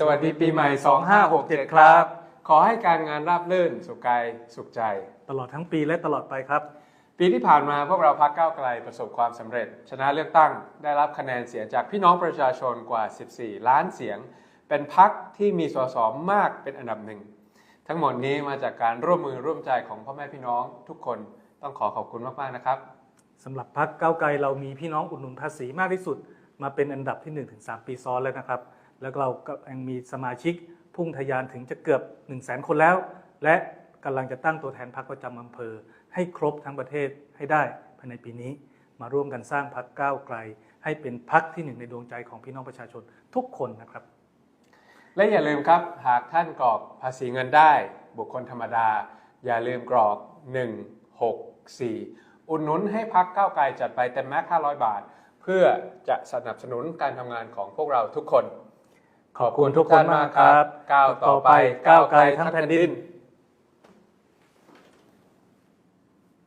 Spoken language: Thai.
สวัสดีปีใหม่ 2567 ครับ ขอให้การงานราบรื่น สุขกายสุขใจ ตลอดทั้งปีและตลอดไปครับ ปีที่ผ่านมาพวกเราพักก้าวไกลประสบความสำเร็จ ชนะเลือกตั้งได้รับคะแนนเสียงจากพี่น้องประชาชนกว่า 14 ล้านเสียง เป็นพักที่มีสสมากเป็นอันดับหนึ่ง ทั้งหมดนี้มาจากการร่วมมือร่วมใจของพ่อแม่พี่น้องทุกคนต้องขอขอบคุณมากๆนะครับสำหรับพักเก้าวไกลเรามีพี่น้องอุดหนุนภาษีมากที่สุด มาเป็นอันดับที่ 1-3 ปีซ้อนแล้วนะครับ แล้วเราก็ยังมีสมาชิกพุ่งทะยานถึงจะเกือบ 1 0 0 0 0แคนแล้ว และกำลังจะตั้งตัวแทนพักประจำอำเภอ ให้ครบทั้งประเทศให้ได้ภายในปีนี้ มาร่วมกันสร้างพักก้าวไกล ให้เป็นพักที่หนึ่งในดวงใจของพี่น้องประชาชนทุกคนนะครับ และอย่าลืมครับหากท่านกรอกภาษีเงินได้ บุคคลธรรมดา อย่าลืมกรอก 164 อุดหนุนให้พักก้าวไกลจัดไปเต็มแม็ก500 บาท เพื่อจะสนับสนุนการทำงานของพวกเราทุกคน ขอบคุณทุกคนมากครับก้าวต่อไปก้าวไกลทั้งแผ่นดิน